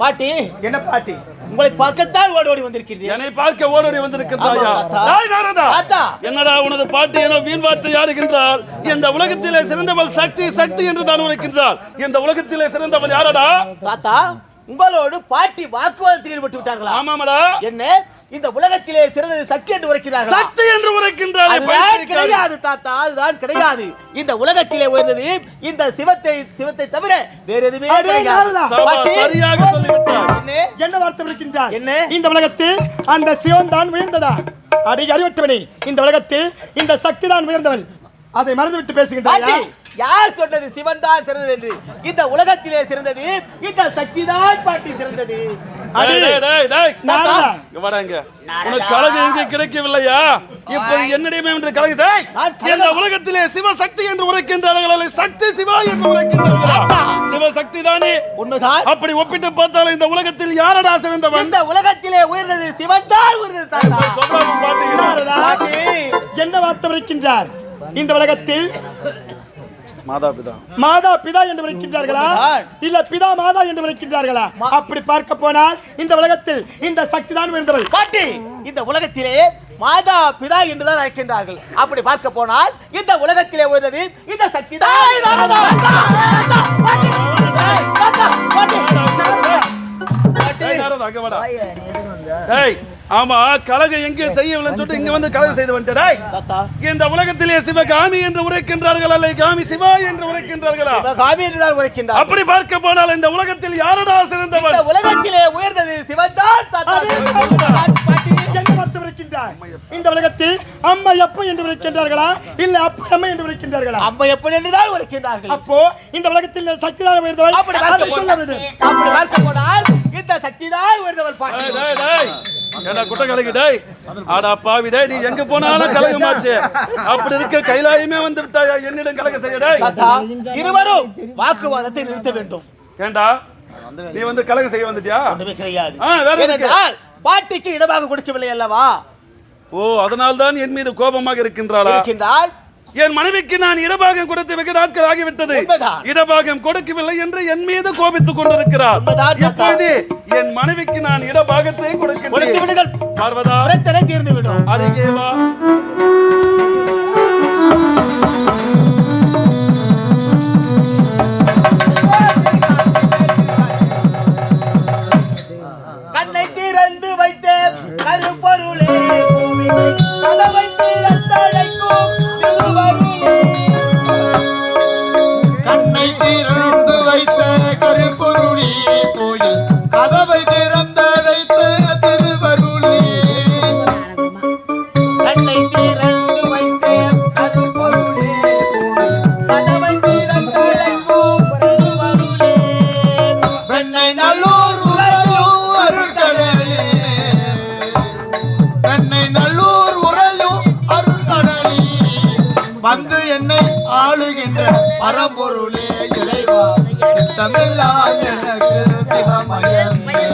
பாட்டி. என்ன பாட்டி? உங்களை பார்க்கத்தான் ஓடி ஓடி வந்திருக்கிறீர்கள். என்னை பார்க்க ஓடோடி. தாத்தா. என்னடா உனது பாட்டு என வீண் வார்த்தை ஆடுகின்றால் இந்த உலகத்திலே சிறந்தவள் சக்தி சக்தி என்று தான் உரைக்கின்றாள். இந்த உலகத்திலே சிறந்தவள் யாரடா? தாத்தா உங்களோடு பாட்டி வாக்குவாதத்தில் ஈடுபட்டு விட்டார்களா ஆமாமடா. என்ன? இந்த உலகத்திலே சிறந்தது சக்தி என்று உரைக்கிறார்களா? சக்தி என்று உரைக்கின்றாள் அதுதான் கிடையாது தாத்தா அதுதான் கிடையாது. இந்த உலகத்திலே உயர்ந்தது இந்த சிவத்தை சிவத்தை தவிர வேற எதுவுமே என்ன? வார்த்தை இருக்கின்றார் என்ன? இந்த உலகத்தில் அந்த சிவன் தான் உயர்ந்ததா? அடி அறிவற்றவனே இந்த உலகத்தில் இந்த சக்தி தான் உயர்ந்தவள் அதை மறந்துவிட்டு பாட்டி பேசுகின்றாயா யார் சொன்னது சிவன் தான் சிறந்தது என்று இந்த உலகத்திலே சிறந்தது இந்த சக்தி தான் பாட்டி சிறந்தது அடி. டேய், டேய், டேய். நாரதா. இங்க வாடா இங்க. உனக்கு கழகு எங்கே கிடைக்கவில்லையா இப்போது என்னிடமே என்று கழகு டேய், நான் கழகம். இந்த உலகத்திலே சிவசக்தி என்று உரைக்கின்றார்கள் சக்தி சிவா என்று உரைக்கின்றார்களா. சிவசக்தி தானே உண்மைதான் அப்படி ஒப்பிட்டு பார்த்தால் இந்த உலகத்தில் யாரடா சிறந்தவன் இந்த உலகத்திலே உயர்ந்தது சிவன் தான் உயர்ந்தது என்ன வார்த்தை இருக்கின்றார் இந்த உலகத்தில் மாதா பிதா. மாதா பிதா என்று விളിக்கின்றார்களா இல்ல பிதா மாதா என்று விളിக்கின்றார்களா அப்படி பார்க்க போனால் இந்த உலகத்தில் இந்த சக்தி தான் உயர்ந்தவள். பாட்டி இந்த உலகத்திலே மாதா பிதா என்றுதான் அழைக்கின்றார்கள். அப்படி பார்க்க போனால் இந்த உலகத்திலே உயர்ந்தது இந்த சக்தி டேய், ஆமா கழகு எங்கே செய்யவில்லைன்னு சொல்லிட்டு இங்க வந்து கழகு செய்து வந்துட்ட டேய். இந்த உலகத்திலே சிவகாமி என்று உரைக்கின்றார்கள் அல்ல காமி சிவா என்று உரைக்கின்றார்களா? உரைக்கின்றார் அப்படி பார்க்க போனால் இந்த உலகத்தில் யாரடா சிறந்தவன்? உலகத்திலே உயர்ந்தது சிவன்தான் பார்த்து விளக்கின்றார் இந்த உலகத்தில் அம்மா எப்ப என்று விளக்கின்றார்களா இல்ல அப்ப அம்மா என்று விளக்கின்றார்களா அம்மா எப்ப என்றுதான் விளக்கின்றார்கள் அப்போ இந்த உலகத்தில் சக்திதான் உயர்ந்தவள். அப்படி சொல்ல வேண்டும் அப்படி பார்க்க போனால் இந்த சக்திதான் உயர்ந்தவள் பாட்டு. ஏடா போனாலும் கலகமாச்சு அப்படி இருக்க கைலாயமே வந்து என்னிடம் கலக செய்ய இருவரும் நிறுத்த வேண்டும். ஏண்டா? நீ வந்து கலக செய்ய வந்துட்டியா? வேற பாட்டிக்கு இடமாக கொடுக்கவில்லை அல்லவா? ஓ அதனால் தான் என் மீது கோபமாக இருக்கின்றாளா? இருக்கின்றால்? என் மனைவிக்கு நான் இடபாகம் கொடுத்து வெகு நாட்கள் ஆகிவிட்டது. இடபாகம் கொடுக்கவில்லை என்று என் மீது கோபித்துக் கொண்டிருக்கிறார். இப்பொழுது என் மனைவிக்கு நான் இடபாகத்தை விடுங்கள். பார்வதா. பிரச்சனை தீர்ந்து விடும் அருகே வா.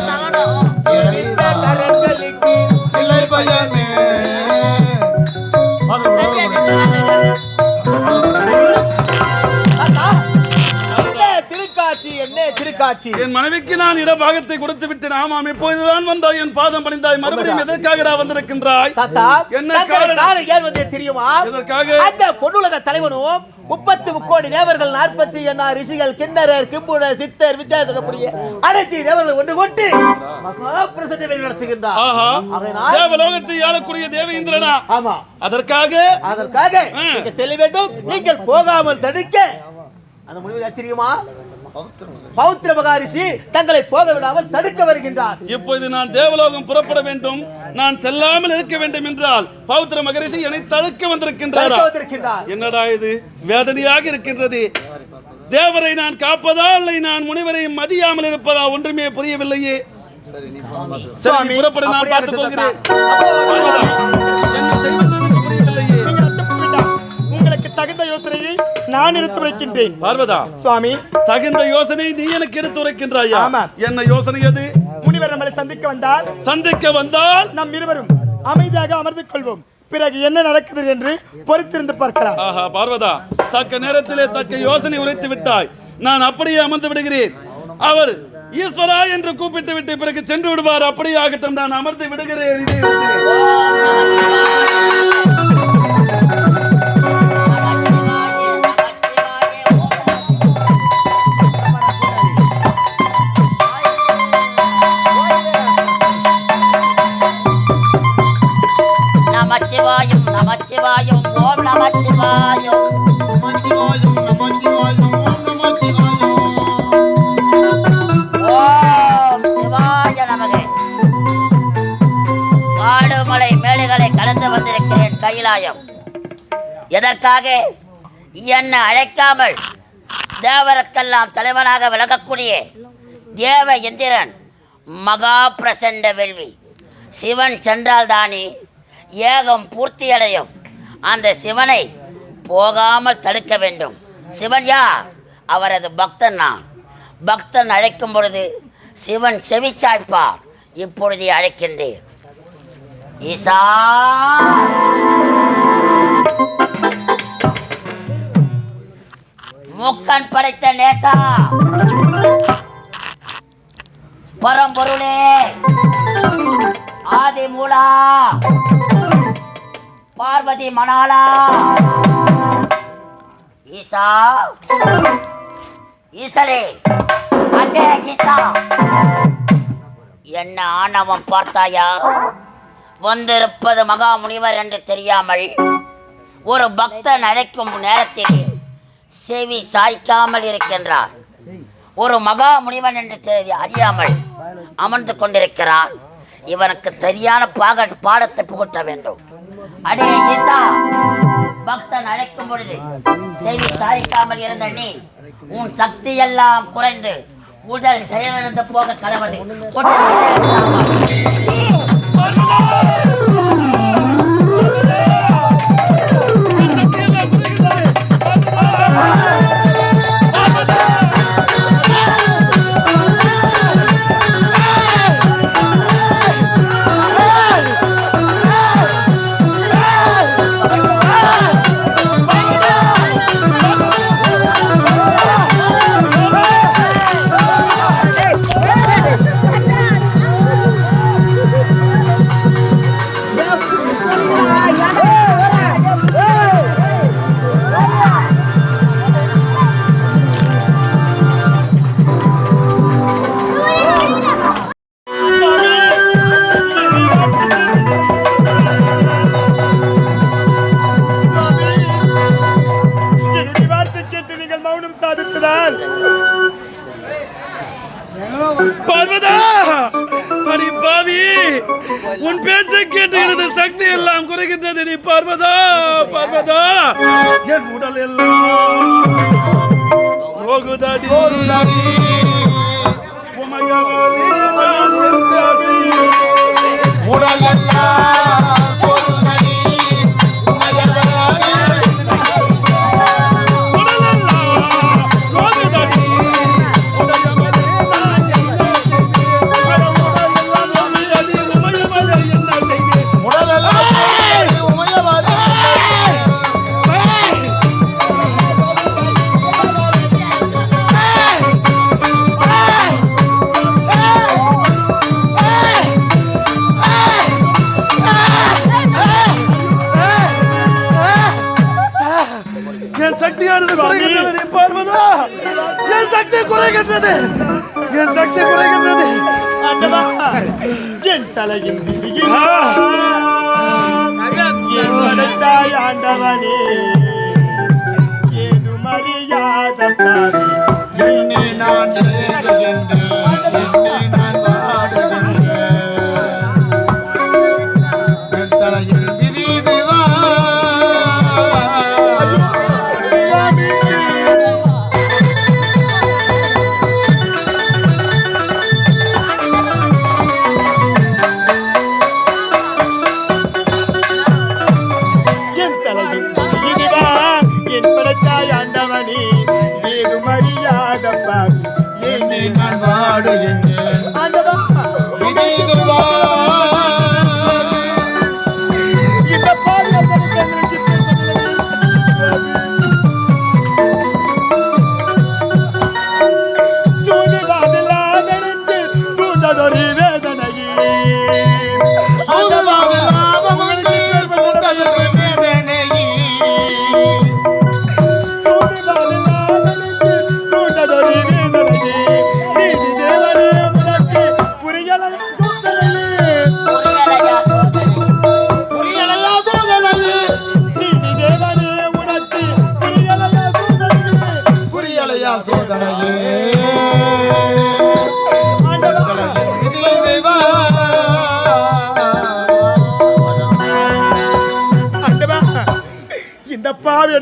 তারা திருக்காட்சி என் மனைவிக்கு நான் இடபாகத்தை கொடுத்து விட்டேன் ஆமாம் இப்போதுதான் வந்தாய். என் பாதம் பணிந்தாய். மறுபடியும் எதற்காகடா வந்திருக்கின்றாய்? தாத்தா என்ன காரணம்? ஏன் வந்தே தெரியுமா? எதற்காக? அந்த பொன்னுலக தலைவனும் முப்பத்து முக்கோடி தேவர்கள் நாற்பத்தி எண்ணாயிரம் ரிஷிகள் கிண்ணறர் கிம்புணர் சித்தர் வித்யா சொல்லக்கூடிய அனைத்து தேவர்கள் ஒன்று கொண்டு மகா பிரசன்ன நடத்துகின்றார். தேவலோகத்தை ஆளக்கூடிய தேவேந்திரனா ஆமா. அதற்காக? அதற்காக. நீங்கள் செல்ல வேண்டும் நீங்கள் போகாமல் தடுக்க. அந்த முடிவு தெரியுமா? பௌத்திர மகாரிஷி தங்களை போக விடாமல் தடுக்க வருகின்றார். இப்போது நான் தேவலோகம் புறப்பட வேண்டும் நான் செல்லாமல் இருக்க வேண்டும் என்றால் பௌத்திர மகரிஷி என்னை தடுக்க வந்திருக்கின்றாரா? என்னடா இது? வேதனையாக இருக்கின்றது. தேவரை நான் காப்பதா இல்லை நான் முனிவரை மதியாமல் இருப்பதா ஒன்றுமே புரியவில்லையே. சரி நீ புறப்பட நான் பார்த்துக் கொள்கிறேன். என்ன செய்வது? நான் எடுத்து வைக்கின்றேன் பார்வதா சுவாமி. தகுந்த யோசனை நீ எனக்கு எடுத்து ஆமா. என்ன யோசனை அது முனிவர் நம்மளை சந்திக்க வந்தால் சந்திக்க வந்தால் நம் இருவரும் அமைதியாக அமர்ந்து கொள்வோம். பிறகு என்ன நடக்குது என்று பொறுத்திருந்து பார்க்கலாம். ஆஹா பார்வதா தக்க நேரத்திலே தக்க யோசனை உரைத்து விட்டாய். நான் அப்படியே அமர்ந்து விடுகிறேன். அவர் ஈஸ்வரா என்று கூப்பிட்டு விட்டு பிறகு சென்று விடுவார். அப்படியே ஆகட்டும் நான் அமர்ந்து விடுகிறேன். வந்திருக்கிறேன் எதற்காக? என்னை அழைக்காமல் தேவருக்கெல்லாம் தலைவனாக விளங்கக்கூடிய தேவ எந்திரன் மகா பிரசண்ட வெல்வி சிவன் சென்றால் தானே ஏகம் பூர்த்தியடையும். அந்த சிவனை போகாமல் தடுக்க வேண்டும். சிவன் யார்? அவரது பக்தன் நான். பக்தன் அழைக்கும் பொழுது சிவன் செவிச்சாய்ப்பார் இப்பொழுதே அழைக்கின்றேன். ஈசா. முக்கன் படைத்த நேசா. பரம்பொருளே. ஆதி மூலா. பார்வதி மணாலா. ஈசா. ஈசலே அங்கே ஈசா. என்ன ஆணவம் பார்த்தாயா? வந்திருப்பது மகா முனிவர் என்று தெரியாமல் ஒரு பக்தன் அழைக்கும் நேரத்தில் செவி சாய்க்காமல் இருக்கின்றார். ஒரு மகா முனிவன் என்று தெரிய அறியாமல் அமர்ந்து கொண்டிருக்கிறார். இவனுக்கு சரியான பாக பாடத்தை புகட்ட வேண்டும். அடே ஈசா பக்தன் அழைக்கும் பொழுது செவி சாய்க்காமல் இருந்த நீ உன் சக்தி எல்லாம் குறைந்து உடல் செயலிழந்து போக கடவுள் பர்வதா! அடி பாவி! உன் பேச்சை கேட்டு எனது சக்தி எல்லாம் குறைகின்றது. நீ பார்வதா பார்வதா! என் உடல் எல்லாம் போகுதடி உடல் எல்லாம் என் தலையின் விதியில் என் படைத்தாய் ஆண்டவனே. ஏதும் அறியாத பாவி. என்னை நான் ஏங்குகின்றேன்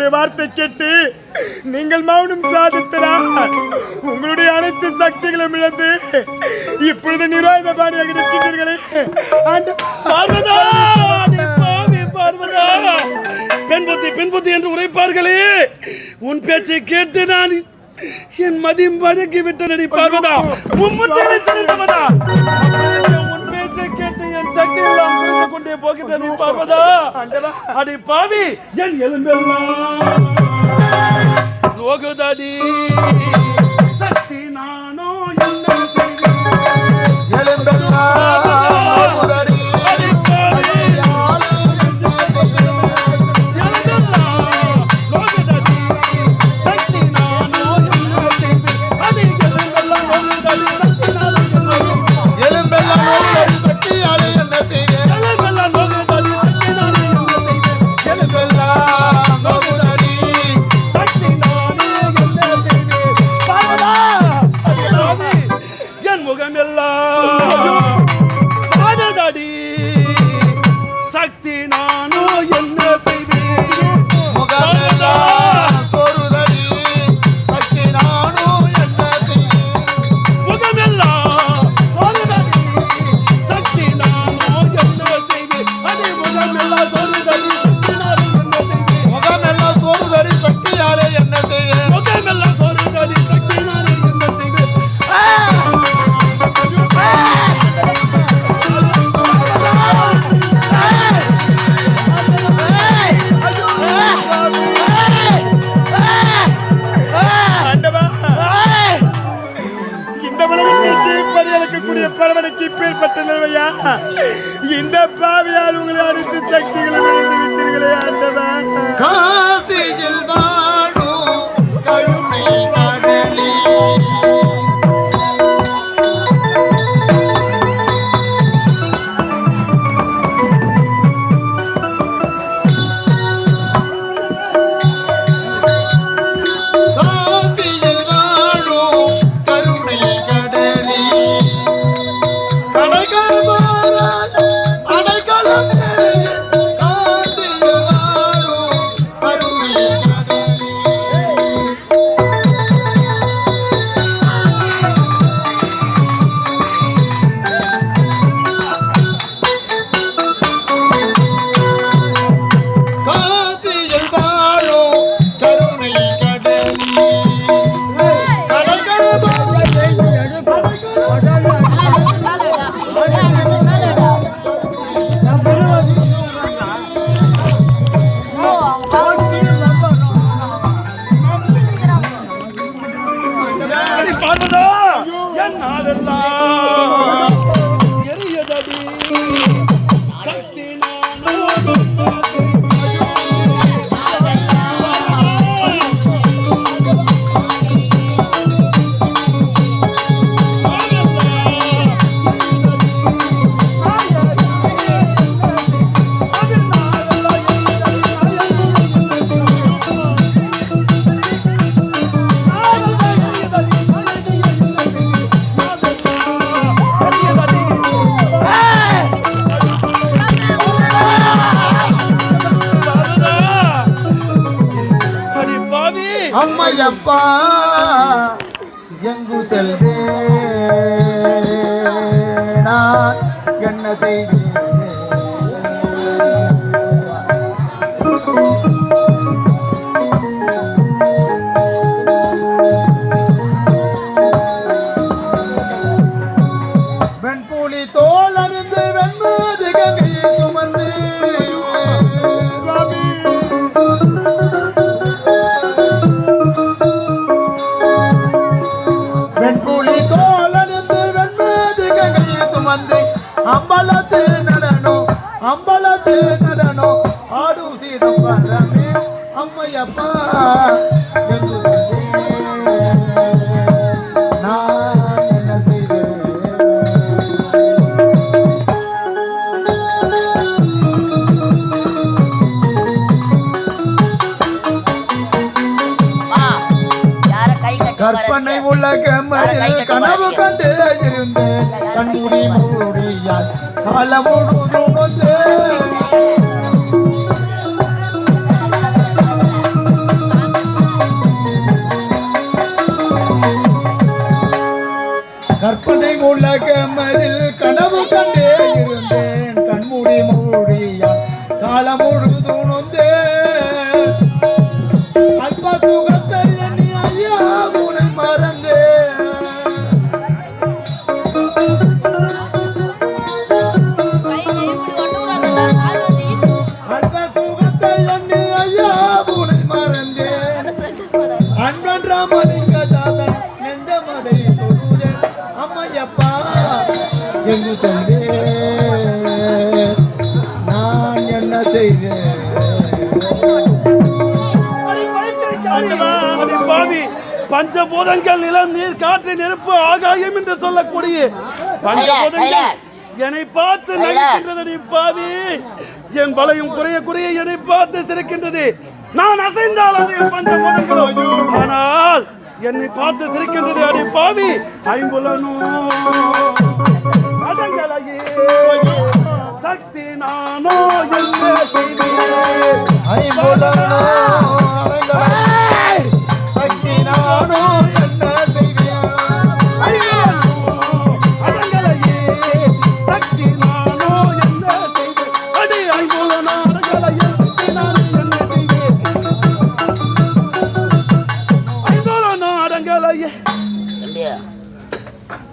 என்னுடைய வார்த்தை கேட்டு நீங்கள் மௌனம் சாதித்தனால் உங்களுடைய அனைத்து சக்திகளும் இழந்து இப்பொழுது நிராயுதபாணியாக நிற்கின்றீர்களே. பெண்புத்தி பெண்புத்தி என்று உரைப்பார்களே. உன் பேச்சை கேட்டு நான் என் மதியம் வணங்கி விட்டு நடி பார்வதா உம்முத்திகளை சக்தி எல்லாம் குறைந்து கொண்டே போகிறது பார்வதா அடி பாவி என் எலும்பெல்லாம். போகுதடி Alhamdulillah. இந்த பாவியால் உங்களை அனைத்து சக்திகளும் விட்டீர்களே ஆண்டவா pa Yang ku selbe Nak Ganna seidu அம்பலத்து நடனம் அம்பலத்து நடனம் ஆடும் சீதம் பரமே அம்மையப்பா. மூடியால் காலம் கற்பனை எங்கு தந்தே நான் என்ன செய்தேன் பஞ்சபூதங்கள் நிலம் நீர் காற்று நெருப்பு ஆகாயம் என்று சொல்லக்கூடிய பஞ்சபூதங்கள். என்னை பார்த்து நகைக்கின்றது பாவி என் பலையும் குறைய குறைய என்னை பார்த்து சிரிக்கின்றது. நான் அசைந்தால் அது என் பஞ்சபூதங்களும். ஆனால் என்னை பார்த்து சிரிக்கின்றது அடி பாவி ஐம்புலனும் அடங்கலகி சக்தி நானோ என்ன செய்வேன். ஐம்புலனோ அடங்கலகி சக்தி நானோ